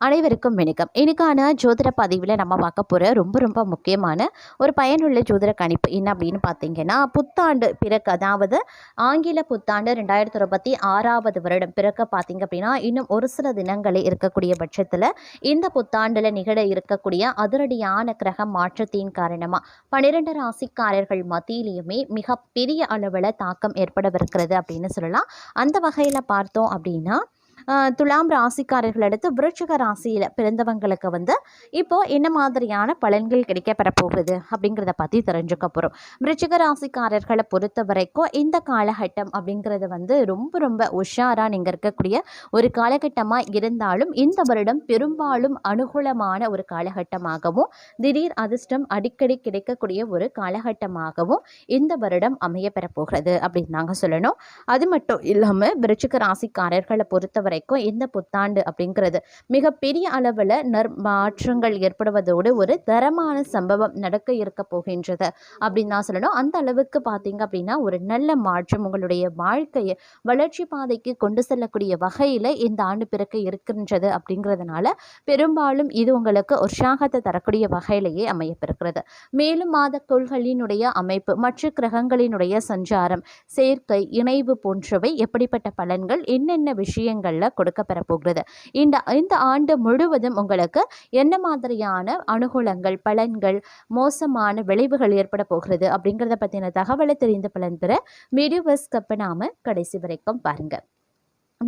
அனைவருக்கும் வணக்கம். இன்னைக்கான ஜோதிட பதிவில் நம்ம பார்க்க போகிற ரொம்ப ரொம்ப முக்கியமான ஒரு பயனுள்ள ஜோதிட கணிப்பு என்ன அப்படின்னு பார்த்தீங்கன்னா புத்தாண்டு பிறகு அதாவது ஆங்கில புத்தாண்டு ரெண்டாயிரத்தி இருபத்தி ஆறாவது வருடம் பிறக்க பார்த்தீங்க அப்படின்னா இன்னும் ஒரு சில தினங்களே இருக்கக்கூடிய பட்சத்தில் இந்த புத்தாண்டில் நிகழ இருக்கக்கூடிய அதிரடியான கிரக மாற்றத்தின் காரணமாக பன்னிரெண்டு ராசிக்காரர்கள் மத்தியிலையுமே மிக பெரிய அளவில் தாக்கம் ஏற்படவிருக்கிறது அப்படின்னு சொல்லலாம். அந்த வகையில் பார்த்தோம் அப்படின்னா துலாம் ராசிக்காரர்கள் அடுத்து விருச்சிக ராசியில் பிறந்தவங்களுக்கு வந்து இப்போது என்ன மாதிரியான பலன்கள் கிடைக்கப்பெற போகுது அப்படிங்கிறத பற்றி தெரிஞ்சுக்க போகிறோம் விருட்சிக ராசிக்காரர்களை பொறுத்த வரைக்கும் இந்த காலகட்டம் அப்படிங்கிறது வந்து ரொம்ப ரொம்ப உஷாராக நீங்கள் இருக்கக்கூடிய ஒரு காலகட்டமாக இருந்தாலும் இந்த வருடம் பெரும்பாலும் அனுகூலமான ஒரு காலகட்டமாகவும் திடீர் அதிர்ஷ்டம் அடிக்கடி கிடைக்கக்கூடிய ஒரு காலகட்டமாகவும் இந்த வருடம் அமைய பெறப்போகிறது அப்படின்னு நாங்கள் சொல்லணும். அது மட்டும் இல்லாமல் விருச்சிக ராசிக்காரர்களை பொறுத்தவரை வரைக்கும் இந்த புத்தாண்டு அப்படிங்கிறது. மிகப்பெரிய அளவில் நற் மாற்றங்கள் ஏற்படுவதோடு ஒரு தரமான சம்பவம் நடக்க இருக்க போகின்றது அப்படின்னு தான் சொல்லணும். அந்த அளவுக்கு பார்த்தீங்க அப்படின்னா ஒரு நல்ல மாற்றம் உங்களுடைய வாழ்க்கையை வளர்ச்சி பாதைக்கு கொண்டு செல்லக்கூடிய வகையில் இந்த ஆண்டு பிறக்க இருக்கின்றது அப்படிங்கிறதுனால பெரும்பாலும் இது உங்களுக்கு உற்சாகத்தை தரக்கூடிய வகையிலேயே அமையப்பிருக்கிறது மேலும் மாத கோள்களினுடைய அமைப்பு மற்ற கிரகங்களினுடைய சஞ்சாரம் சேர்க்கை இணைவு போன்றவை எப்படிப்பட்ட பலன்கள் என்னென்ன விஷயங்களில் கொடுக்க பெறப்போகிறது. இந்த இந்த ஆண்டு முழுவதும் உங்களுக்கு என்ன மாதிரியான அனுகூலங்கள் பலன்கள் மோசமான விளைவுகள் ஏற்பட போகிறது அப்படிங்கிறத பற்றின தகவலை தெரிந்து பலன் பெற வீடியோ கப்ப நாம கடைசி வரைக்கும் பாருங்கள்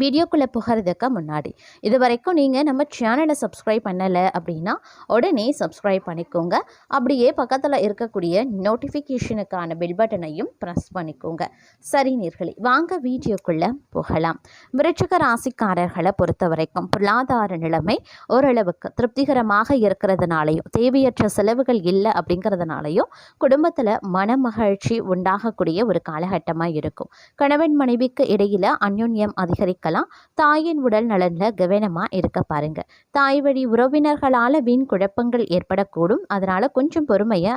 வீடியோக்குள்ளே போகிறதுக்கு முன்னாடி. இது வரைக்கும் நீங்கள் நம்ம சேனலை சப்ஸ்கிரைப் பண்ணலை அப்படின்னா உடனே சப்ஸ்கிரைப் பண்ணிக்கோங்க. அப்படியே பக்கத்தில் இருக்கக்கூடிய நோட்டிஃபிகேஷனுக்கான பெல் பட்டனையும் ப்ரெஸ் பண்ணிக்கோங்க. சரி நேர்களே வாங்க வீடியோக்குள்ளே போகலாம். விருச்சிக ராசிக்காரர்களை பொறுத்த வரைக்கும் பொருளாதார நிலைமை ஓரளவுக்கு திருப்திகரமாக இருக்கிறதுனாலையும் தேவையற்ற செலவுகள் இல்லை அப்படிங்கிறதுனாலையும் குடும்பத்தில் மனமகிழ்ச்சி உண்டாகக்கூடிய ஒரு காலகட்டமாக இருக்கும். கணவன் மனைவிக்கு இடையில் அந்யோன்யம் அதிகரிக்கலாம் தாயின் உடல் நலன்ல கவனமா இருக்க பாருங்க. தாய் வழி உறவினர்களால வீண் குழப்பங்கள் ஏற்படக்கூடும். அதனால கொஞ்சம் பொறுமையை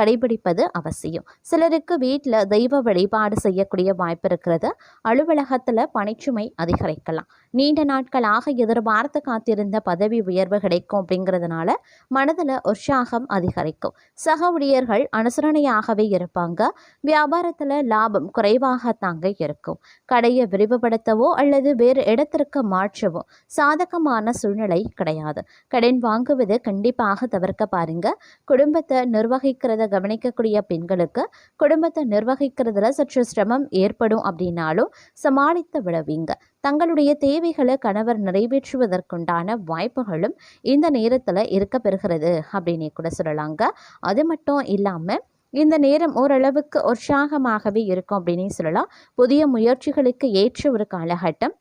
கடைபிடிப்பது அவசியம். சிலருக்கு வீட்டில் தெய்வ வழிபாடு செய்யக்கூடிய வாய்ப்பு இருக்கிறது. அலுவலகத்தில் பணிச்சுமை அதிகரிக்கலாம். நீண்ட நாட்களாக எதிர்பார்த்து காத்திருந்த பதவி உயர்வு கிடைக்கும் அப்படிங்கிறதுனால மனதில் உற்சாகம் அதிகரிக்கும். சக ஊழியர்கள் அனுசரணையாகவே இருப்பாங்க. வியாபாரத்தில் லாபம் குறைவாகத்தாங்க இருக்கும். கடையை விரிவுபடுத்தவோ அல்லது வேறு இடத்திற்கு மாற்றவும் சாதகமான சூழ்நிலை கிடையாது. கடன் வாங்குவது கண்டிப்பாக தவிர்க்க பாருங்க. குடும்பத்தை நிர்வகிக்கிறத கவனிக்கக்கூடிய பெண்களுக்கு குடும்பத்தை நிர்வகிக்கிறதுல சற்று சிரமம் ஏற்படும் அப்படின்னாலும் சமாளித்து விடுவீங்க தங்களுடைய தேவைகளை கணவர் நிறைவேற்றுவதற்குண்டான வாய்ப்புகளும் இந்த நேரத்தில் இருக்க பெறுகிறது அப்படின்னு கூட சொல்லலாங்க. அது மட்டும் இல்லாமல் இந்த நேரம் ஓரளவுக்கு உற்சாகமாகவே இருக்கும் அப்படின்னு சொல்லலாம். புதிய முயற்சிகளுக்கு ஏற்ற ஒரு காலகட்டம்.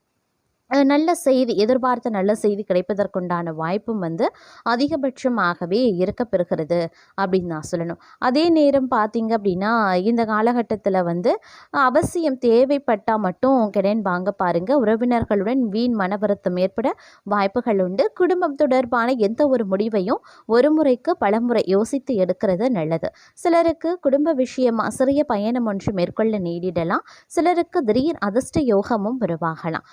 நல்ல செய்தி எதிர்பார்த்த நல்ல செய்தி கிடைப்பதற்குண்டான வாய்ப்பும் வந்து அதிகபட்சமாகவே இருக்கப்பெறுகிறது அப்படின்னு நான் சொல்லணும். அதே நேரம் பார்த்தீங்க அப்படின்னா இந்த காலகட்டத்தில் வந்து அவசியம் தேவைப்பட்டால் மட்டும் கடன் வாங்க பாருங்கள் உறவினர்களுடன் வீண் மன வருத்தம் ஏற்பட வாய்ப்புகள் உண்டு. குடும்பம் தொடர்பான எந்த ஒரு முடிவையும் ஒரு முறைக்கு பலமுறை யோசித்து எடுக்கிறது நல்லது. சிலருக்கு குடும்ப விஷயம் சிறிய பயணம் ஒன்று மேற்கொள்ள நேரிடலாம். சிலருக்கு திடீர் அதிர்ஷ்ட யோகமும் உருவாகலாம்.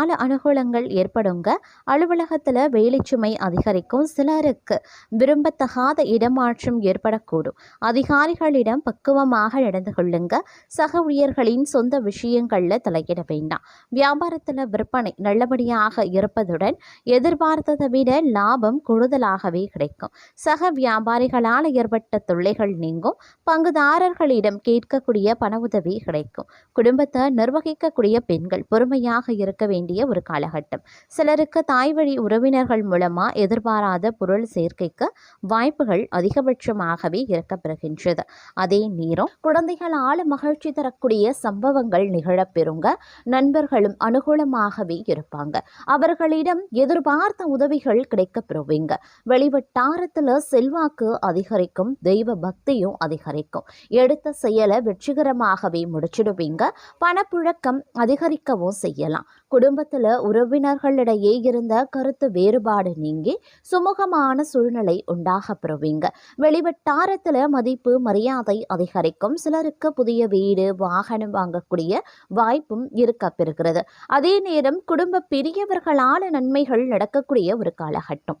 கால அனுகூலங்கள் ஏற்படுங்க. அலுவலகத்தில் வேலைச்சுமை அதிகரிக்கும். சிலருக்கு விரும்பத்தகாத இடமாற்றம் ஏற்படக்கூடும். அதிகாரிகளிடம் பக்குவமாக நடந்து கொள்ளுங்க. சக ஊழியர்களின் சொந்த விஷயங்களில் தலையிட வேண்டாம். வியாபாரத்தில் விற்பனை நல்லபடியாக இருப்பதுடன் எதிர்பார்த்ததை விட லாபம் கூடுதலாகவே கிடைக்கும். சக வியாபாரிகளால் ஏற்பட்ட தொல்லைகள் நீங்கும். பங்குதாரர்களிடம் கேட்கக்கூடிய பண உதவி கிடைக்கும். குடும்பத்தை நிர்வகிக்கக்கூடிய பெண்கள் பொறுமையாக இருக்க வேண்டிய ஒரு காலகட்டம். சிலருக்கு தாய் வழி உறவினர்கள் மூலமா எதிர்பாராத பொருள் சேர்க்கைக்கு வாய்ப்புகள் அதிகபட்சமாகவே இருக்கப்பெறுகின்றது. அதே நேரம் குழந்தைகளால் மகிழ்ச்சி தரக்கூடிய சம்பவங்கள் நிகழப்பெறுங்க நண்பர்களும் அனுகூலமாகவே இருப்பாங்க. அவர்களிடம் எதிர்பார்த்த உதவிகள் கிடைக்கப்பெறுவீங்க வெளிவட்டாரத்தில் செல்வாக்கு அதிகரிக்கும் தெய்வ பக்தியும் அதிகரிக்கும். எடுத்த செயலை வெற்றிகரமாகவே முடிச்சிடுவீங்க. பணப்புழக்கம் அதிகரிக்கவும் செய்யலாம். குடும்பத்தில் உறவினர்களிடையே இருந்த கருத்து வேறுபாடு நீங்கி சுமூகமான சூழ்நிலை உண்டாக பெறுவீங்க வெளிவட்டாரத்தில் மதிப்பு மரியாதை அதிகரிக்கும். சிலருக்கு புதிய வீடு வாகனம் வாங்கக்கூடிய வாய்ப்பும் இருக்க பெறுகிறது. அதே நேரம் குடும்ப பெரியவர்களால் நன்மைகள் நடக்கக்கூடிய ஒரு காலகட்டம்.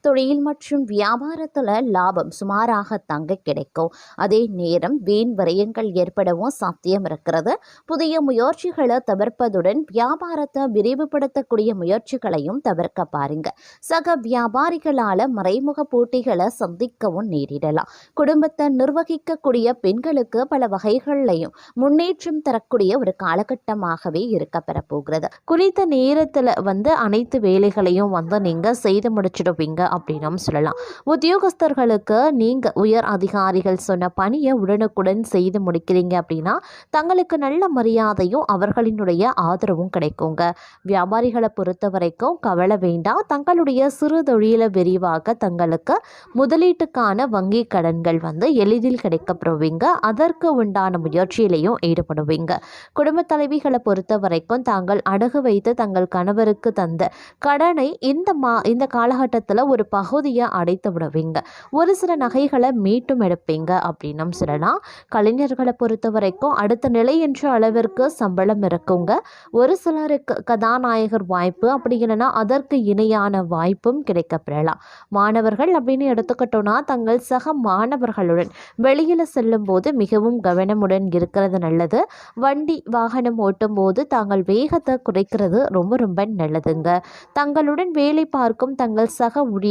தொழில் மற்றும் வியாபாரத்தில் லாபம் சுமாராக தங்க கிடைக்கும். அதே நேரம் வீண் விரயங்கள் ஏற்படவும் சாத்தியம் இருக்கிறது. புதிய முயற்சிகளை தவிர்ப்பதுடன் வியாபாரத்தை விரிவுபடுத்தக்கூடிய முயற்சிகளையும் தவிர்க்க பாருங்க. சக வியாபாரிகளால் மறைமுக போட்டிகளை சந்திக்கவும் நேரிடலாம். குடும்பத்தை நிர்வகிக்கக்கூடிய பெண்களுக்கு பல வகைகள்லையும் முன்னேற்றம் தரக்கூடிய ஒரு காலகட்டமாகவே இருக்க பெறப்போகிறது. குறித்த நேரத்தில் வந்து அனைத்து வேலைகளையும் வந்து நீங்கள் செய்து முடிச்சிடுவீங்க. அப்படின்னும் சொல்லலாம். உத்தியோகஸ்தர்களுக்கு நீங்கள் உயர் அதிகாரிகள் சொன்ன பணியை உடனுக்குடன் செய்து முடிக்கிறீங்க அப்படின்னா தங்களுக்கு நல்ல மரியாதையும் அவர்களினுடைய ஆதரவும் கிடைக்குங்க. வியாபாரிகளை பொறுத்த வரைக்கும் கவலை வேண்டாம். தங்களுடைய சிறு தொழிலை விரிவாக தங்களுக்கு முதலீட்டுக்கான வங்கி கடன்கள் வந்து எளிதில் கிடைக்கப்படுவீங்க அதற்கு உண்டான முயற்சியிலையும் ஈடுபடுவீங்க. குடும்ப தலைவிகளை பொறுத்த வரைக்கும் தாங்கள் அடகு வைத்து தங்கள் கணவருக்கு தந்த கடனை இந்த மா இந்த காலகட்டத்தில் ஒரு பகுதியை அடைத்து விடுவீங்க. ஒரு சில நகைகளை மீட்டும் எடுப்பீங்க அப்படின்னும் சொல்லலாம். கலைஞர்களை பொறுத்த வரைக்கும் அடுத்த நிலை என்ற அளவிற்கு சம்பளம் இருக்குங்க. ஒரு சிலருக்கு கதாநாயகர் வாய்ப்பு அப்படி இல்லைன்னா அதற்கு இணையான வாய்ப்பும் கிடைக்கப்பெறலாம். மாணவர்கள் அப்படின்னு எடுத்துக்கிட்டோன்னா தங்கள் சக மாணவர்களுடன் வெளியில் செல்லும் போது மிகவும் கவனமுடன் இருக்கிறது நல்லது. வண்டி வாகனம் ஓட்டும் போது தாங்கள் வேகத்தை குறைக்கிறது ரொம்ப ரொம்ப நல்லதுங்க. தங்களுடன் வேலை பார்க்கும் தங்கள் சக ஊழியர்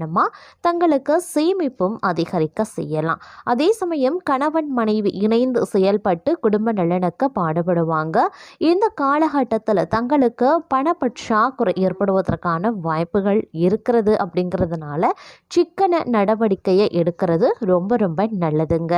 காரணமாக தங்களுக்கு சேமிப்பும் அதிகரிக்க செய்யலாம். அதே சமயம் கணவன் மனைவி இணைந்து செயல்பட்டு குடும்ப நலனுக்கு பாடுபடுவாங்க. இந்த காலகட்டத்தில் தங்களுக்கு பணப்பற்றாக்குறை ஏற்படுவதற்கான வாய்ப்புகள் இருக்கிறது அப்படிங்கிறதுனால சிக்கன நடவடிக்கையை எடுக்கிறது ரொம்ப ரொம்ப நல்லதுங்க.